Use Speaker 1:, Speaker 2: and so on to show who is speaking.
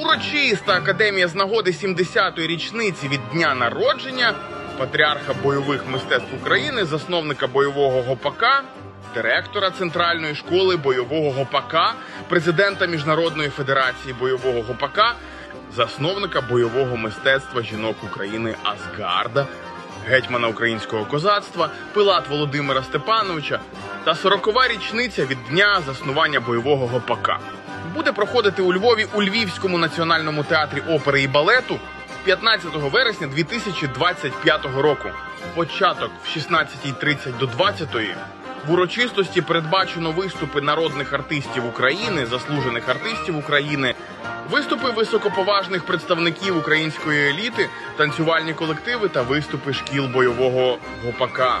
Speaker 1: Урочиста академія з нагоди 70-ї річниці від дня народження патріарха бойових мистецтв України, засновника бойового гопака, директора Центральної школи бойового гопака, президента Міжнародної федерації бойового гопака, засновника бойового мистецтва жінок України Асгарда, гетьмана українського козацтва, пилат Володимира Степановича та 40-ва річниця від дня заснування бойового гопака. Буде проходити у Львові у Львівському національному театрі опери і балету 15 вересня 2025 року. Початок в 16.30 до 20.00. В урочистості передбачено виступи народних артистів України, заслужених артистів України, виступи високоповажних представників української еліти, танцювальні колективи та виступи шкіл бойового гопака.